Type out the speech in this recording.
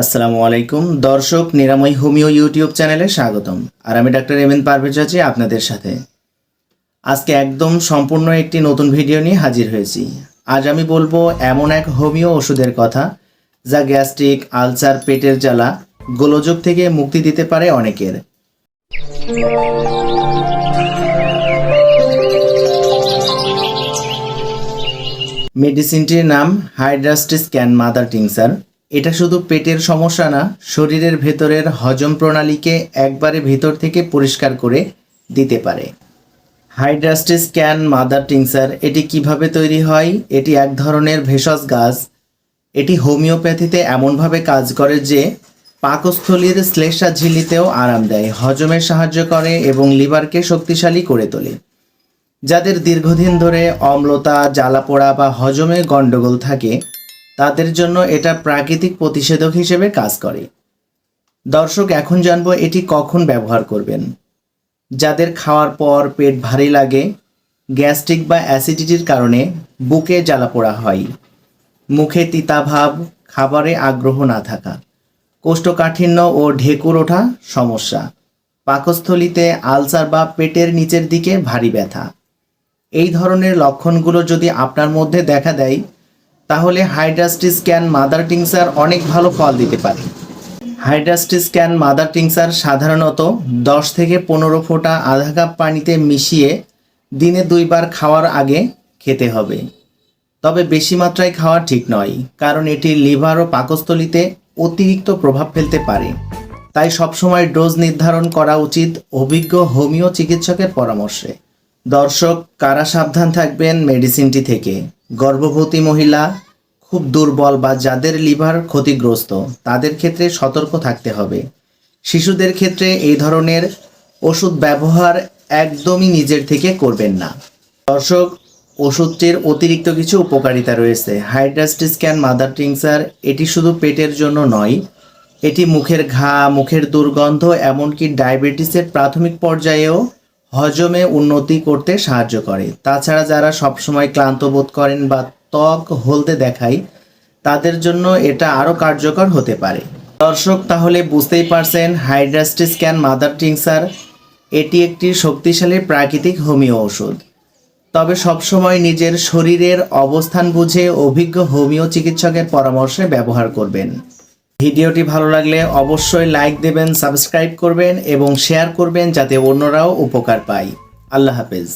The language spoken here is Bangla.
আসসালামু আলাইকুম। দর্শক, নিরাময় হোমিও ইউটিউব চ্যানেলে স্বাগতম। আর আমি ডাক্তার এম এন পারভেজ আছি আপনাদের সাথে। আজকে একদম সম্পূর্ণ একটি নতুন ভিডিও নিয়ে হাজির হয়েছি। আজ আমি বলব এমন এক হোমিও ওষুধের কথা, যা গ্যাস্ট্রিক, আলসার, পেটের জ্বালা, গোলযোগ থেকে মুক্তি দিতে পারে অনেকের। মেডিসিনটির নাম হাইড্রাস্টিস ক্যান মাদার টিংসার। এটা শুধু পেটের সমস্যা না, শরীরের ভেতরের হজম প্রণালীকে একবারে ভেতর থেকে পরিষ্কার করে দিতে পারে। হাইড্রাস্টিস ক্যান মাদার টিংসার এটি কীভাবে তৈরি হয়? এটি এক ধরনের ভেষজ গাছ। এটি হোমিওপ্যাথিতে এমনভাবে কাজ করে যে পাকস্থলীর শ্লেষা ঝিল্লিতেও আরাম দেয়, হজমে সাহায্য করে এবং লিভারকে শক্তিশালী করে তোলে। যাদের দীর্ঘদিন ধরে অম্লতা, জ্বালাপোড়া বা হজমে গণ্ডগোল থাকে তাদের জন্য এটা প্রাকৃতিক প্রতিষেধক হিসেবে কাজ করে। দর্শক, এখন জানব এটি কখন ব্যবহার করবেন। যাদের খাওয়ার পর পেট ভারী লাগে, গ্যাস্ট্রিক বা অ্যাসিডিটির কারণে বুকে জ্বালাপোড়া হয়। মুখে তিতাভাব খাবারে আগ্রহ না থাকা, কোষ্ঠকাঠিন্য ও ঢেকুর ওঠা সমস্যা, পাকস্থলীতে আলসার বা পেটের নিচের দিকে ভারী ব্যথা। এই ধরনের লক্ষণগুলো যদি আপনার মধ্যে দেখা দেয় তাহলে হাইড্রাস্টিস ক্যান মাদার টিংসার অনেক ভালো ফল দিতে পারে। হাইড্রাস্টিস ক্যান মাদার টিংসার সাধারণত দশ থেকে পনেরো ফোঁটা আধা কাপ পানিতে মিশিয়ে দিনে দুইবার খাওয়ার আগে খেতে হবে। তবে বেশি মাত্রায় খাওয়া ঠিক নয়, কারণ এটি লিভার ও পাকস্থলীতে অতিরিক্ত প্রভাব ফেলতে পারে। তাই সবসময় ডোজ নির্ধারণ করা উচিত অভিজ্ঞ হোমিও চিকিৎসকের পরামর্শে। দর্শক, কারা সাবধান থাকবেন মেডিসিনটি থেকে? গর্ভবতী মহিলা, খুব দুর্বল বা যাদের লিভার ক্ষতিগ্রস্ত, তাদের ক্ষেত্রে সতর্ক থাকতে হবে। শিশুদের ক্ষেত্রে এই ধরনের ওষুধ ব্যবহার একদমই নিজের থেকে করবেন না। দর্শক, ওষুধটির অতিরিক্ত কিছু উপকারিতা রয়েছে। হাইড্রাস্টিস ক্যান মাদার টিংসার এটি শুধু পেটের জন্য নয়, এটি মুখের ঘা, মুখের দুর্গন্ধ, এমনকি ডায়াবেটিসের প্রাথমিক পর্যায়েও হজমে উন্নতি করতে সাহায্য করে। তাছাড়া যারা সবসময় ক্লান্ত বোধ করেন বা ত্বক হলদে দেখায়, তাদের জন্য এটা আরও কার্যকর হতে পারে। দর্শক, তাহলে বুঝতেই পারছেন হাইড্রাস্টিস ক্যান মাদার টিংসার এটি একটি শক্তিশালী প্রাকৃতিক হোমিও ওষুধ। তবে সবসময় নিজের শরীরের অবস্থান বুঝে অভিজ্ঞ হোমিও চিকিৎসকের পরামর্শে ব্যবহার করবেন। ভিডিওটি ভালো লাগলে অবশ্যই লাইক দেবেন, সাবস্ক্রাইব করবেন এবং শেয়ার করবেন যাতে অন্যরাও উপকার পায়। আল্লাহ হাফেজ।